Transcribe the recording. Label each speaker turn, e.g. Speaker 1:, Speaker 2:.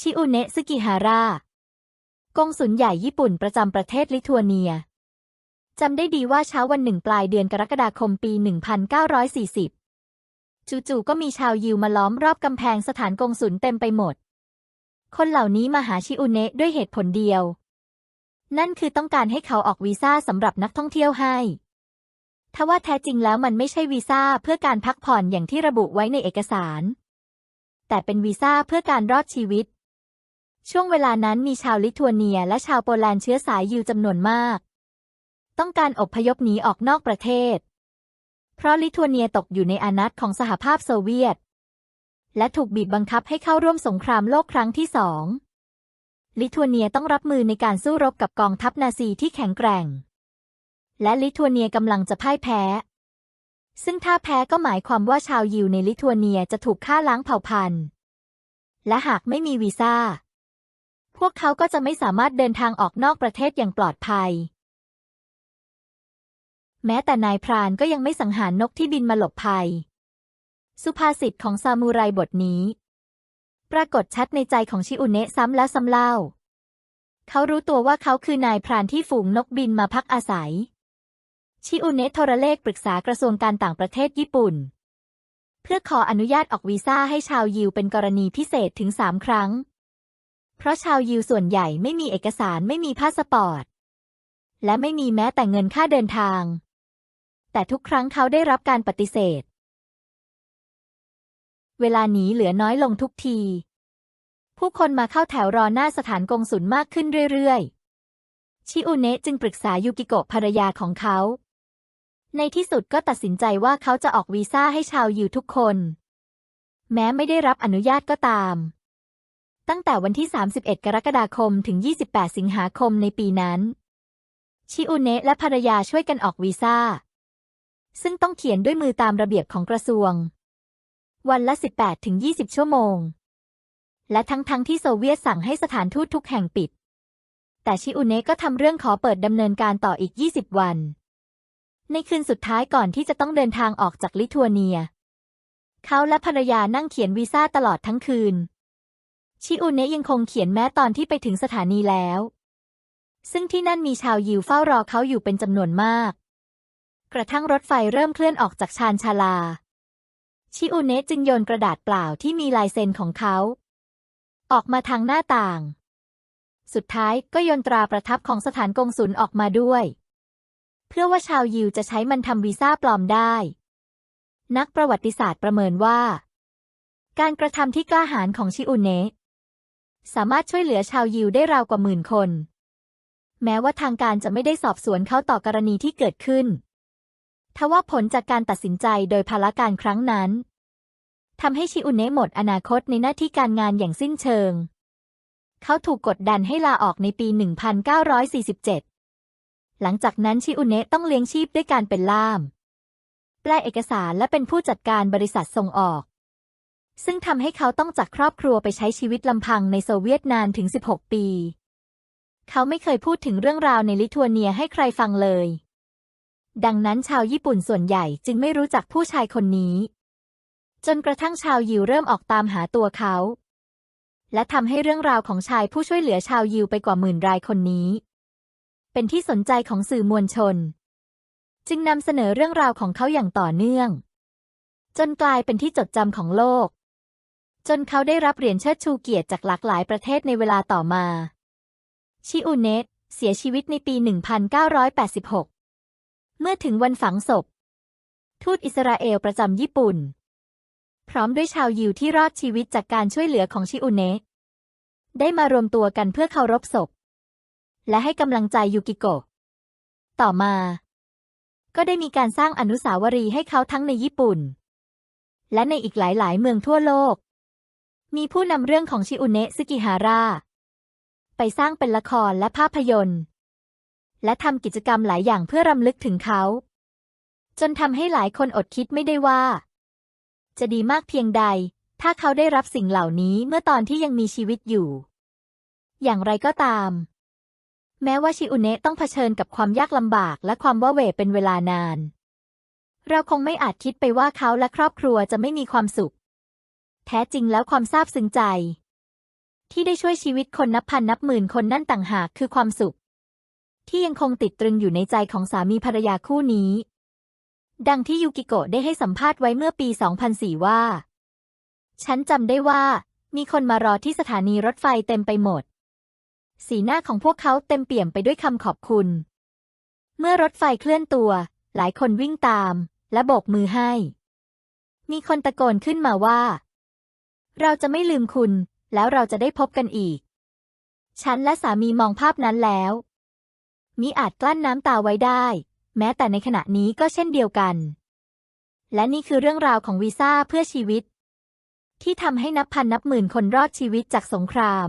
Speaker 1: ชิอุเนะซึกิฮาร่ากงสุลใหญ่ญี่ปุ่นประจำประเทศลิทัวเนีย จำได้ดีว่าเช้าวันหนึ่งปลายเดือนกรกฎาคมปี 1940 จู่ๆก็มีชาวยิวมาล้อมรอบกำแพงสถานกงสุลเต็มไปหมด คนเหล่านี้มาหาชิอุเนะด้วยเหตุผลเดียว นั่นคือต้องการให้เขาออกวีซ่าสำหรับนักท่องเที่ยวให้ทว่าแท้จริงแล้วมันไม่ใช่วีซ่าเพื่อการพักผ่อนอย่างที่ระบุไว้ในเอกสาร แต่เป็นวีซ่าเพื่อการรอดชีวิต ช่วงเวลานั้นมีชาวลิทัวเนียและชาวโปแลนด์เชื้อสายยิวจำนวนมาก ต้องการอบพยพหนีออกนอกประเทศ เพราะลิทัวเนียตกอยู่ในอานัตของสหภาพโซเวียต และถูกบีบบังคับให้เข้าร่วมสงครามโลกครั้งที่สองลิทัวเนียต้องรับมือในการสู้รบกับกองทัพนาซีที่แข็งแกร่ง และลิทัวเนียกำลังจะพ่ายแพ้ ซึ่งถ้าแพ้ก็หมายความว่าชาวยิวในลิทัวเนียจะถูกฆ่าล้างเผ่าพันธุ์ และหากไม่มีวีซ่า พวกเขาก็จะไม่สามารถเดินทางออกนอกประเทศอย่างปลอดภัย แม้แต่นายพรานก็ยังไม่สังหารนกที่บินมาหลบภัย สุภาษิตของซามูไรบทนี้ ปรากฏชัดในใจของชิอุเนะซ้ำแล้วซ้ำเล่า เขารู้ตัวว่าเขาคือนายพรานที่ฝูงนกบินมาพักอาศัย ชิอุเนะโทรเลขปรึกษากระทรวงการต่างประเทศญี่ปุ่น เพื่อขออนุญาตออกวีซ่าให้ชาวยิวเป็นกรณีพิเศษถึงสามครั้ง เพราะชาวยิวส่วนใหญ่ไม่มีเอกสารไม่มีพาสปอร์ต และไม่มีแม้แต่เงินค่าเดินทาง แต่ทุกครั้งเขาได้รับการปฏิเสธ เวลาหนีเหลือน้อยลงทุกที ผู้คนมาเข้าแถวรอหน้าสถานกงสุลมากขึ้นเรื่อยๆ ชิอุเนะจึงปรึกษายูกิโกะภรรยาของเขา ในที่สุดก็ตัดสินใจว่าเขาจะออกวีซ่าให้ชาวยิวทุกคน แม้ไม่ได้รับอนุญาตก็ตาม ตั้งแต่วันที่ 31 กรกฎาคมถึง 28 สิงหาคมในปีนั้น ชิอุเนะและภรรยาช่วยกันออกวีซ่า ซึ่งต้องเขียนด้วยมือตามระเบียบของกระทรวง วันละ 18 ถึง 20 ชั่วโมง และทั้งๆทที่โซเวียตสั่งให้สถานทูตทุกแห่งปิด แต่ชิอุเนะก็ทำเรื่องขอเปิดดำเนินการต่ออีก 20 วัน ในคืนสุดท้ายก่อนที่จะต้องเดินทางออกจากลิทัวเนีย เขาและภรรยานั่งเขียนวีซ่าตลอดทั้งคืน ชิอุเนะยังคงเขียนแม้ตอนที่ไปถึงสถานีแล้ว ซึ่งที่นั่นมีชาวยิวเฝ้ารอเขาอยู่เป็นจำนวนมาก กระทั่งรถไฟเริ่มเคลื่อนออกจากชานชาลา ชิอุเนะจึงโยนกระดาษเปล่าที่มีลายเซ็นของเขา ออกมาทางหน้าต่าง สุดท้ายก็โยนตราประทับของสถานกงสุลออกมาด้วย เพื่อว่าชาวยิวจะใช้มันทำวีซ่าปลอมได้ นักประวัติศาสตร์ประเมินว่าการกระทำที่กล้าหาญของชิอุเนะ สามารถช่วยเหลือชาวยิวได้ราวกว่าหมื่นคน แม้ว่าทางการจะไม่ได้สอบสวนเขาต่อกรณีที่เกิดขึ้น ทว่าผลจากการตัดสินใจโดยพละการครั้งนั้นทำให้ชิอุเนะหมดอนาคตในหน้าที่การงานอย่างสิ้นเชิง เขาถูกกดดันให้ลาออกในปี 1947 หลังจากนั้นชิอุเนะต้องเลี้ยงชีพด้วยการเป็นล่าม แปลเอกสารและเป็นผู้จัดการบริษัทส่งออก ซึ่งทำให้เขาต้องจากครอบครัวไปใช้ชีวิตลำพังในโซเวียตนานถึง 16 ปี เขาไม่เคยพูดถึงเรื่องราวในลิทัวเนียให้ใครฟังเลย ดังนั้นชาวญี่ปุ่นส่วนใหญ่จึงไม่รู้จักผู้ชายคนนี้ จนกระทั่งชาวยิวเริ่มออกตามหาตัวเขา และทำให้เรื่องราวของชายผู้ช่วยเหลือชาวยิวไปกว่าหมื่นรายคนนี้ เป็นที่สนใจของสื่อมวลชน จึงนำเสนอเรื่องราวของเขาอย่างต่อเนื่องจนกลายเป็นที่จดจำของโลก จนเขาได้รับเหรียญเชิดชูเกียรติจากหลากหลายประเทศในเวลาต่อมา ชิอุเนะเสียชีวิตในปี 1986 เมื่อถึงวันฝังศพ ทูตอิสราเอลประจำญี่ปุ่น พร้อมด้วยชาวยิวที่รอดชีวิตจากการช่วยเหลือของชิอุเนะได้มารวมตัวกันเพื่อเคารพศพ และให้กำลังใจยูกิโกะต่อมา ก็ได้มีการสร้างอนุสาวรีย์ให้เขาทั้งในญี่ปุ่น และในอีกหลาย ๆ เมืองทั่วโลก มีผู้นำเรื่องของชิอุเนะซึกิฮาร่า ไปสร้างเป็นละครและภาพยนตร์ และทำกิจกรรมหลายอย่างเพื่อรำลึกถึงเขา จนทำให้หลายคนอดคิดไม่ได้ว่า จะดีมากเพียงใด ถ้าเขาได้รับสิ่งเหล่านี้เมื่อตอนที่ยังมีชีวิตอยู่ อย่างไรก็ตาม แม้ว่าชิอุเนะต้องเผชิญกับความยากลำบากและความว้าเหวเป็นเวลานาน เราคงไม่อาจคิดไปว่าเขาและครอบครัวจะไม่มีความสุข แท้จริงแล้วความซาบซึ้งใจ ที่ได้ช่วยชีวิตคนนับพันนับหมื่นคนนั่นต่างหากคือความสุข ที่ยังคงติดตรึงอยู่ในใจของสามีภรรยาคู่นี้ ดังที่ยูกิโกะได้ให้สัมภาษณ์ไว้เมื่อปี 2004 ว่า ฉันจำได้ว่า มีคนมารอที่สถานีรถไฟเต็มไปหมด สีหน้าของพวกเขาเต็มเปี่ยมไปด้วยคำขอบคุณ เมื่อรถไฟเคลื่อนตัว หลายคนวิ่งตาม และโบกมือให้ มีคนตะโกนขึ้นมาว่า เราจะไม่ลืมคุณ แล้วเราจะได้พบกันอีก ฉันและสามีมองภาพนั้นแล้ว มิอาจกลั้นน้ำตาไว้ได้ แม้แต่ในขณะนี้ก็เช่นเดียวกัน และนี่คือเรื่องราวของวีซ่าเพื่อชีวิต ที่ทำให้นับพันนับหมื่นคนรอดชีวิตจากสงคราม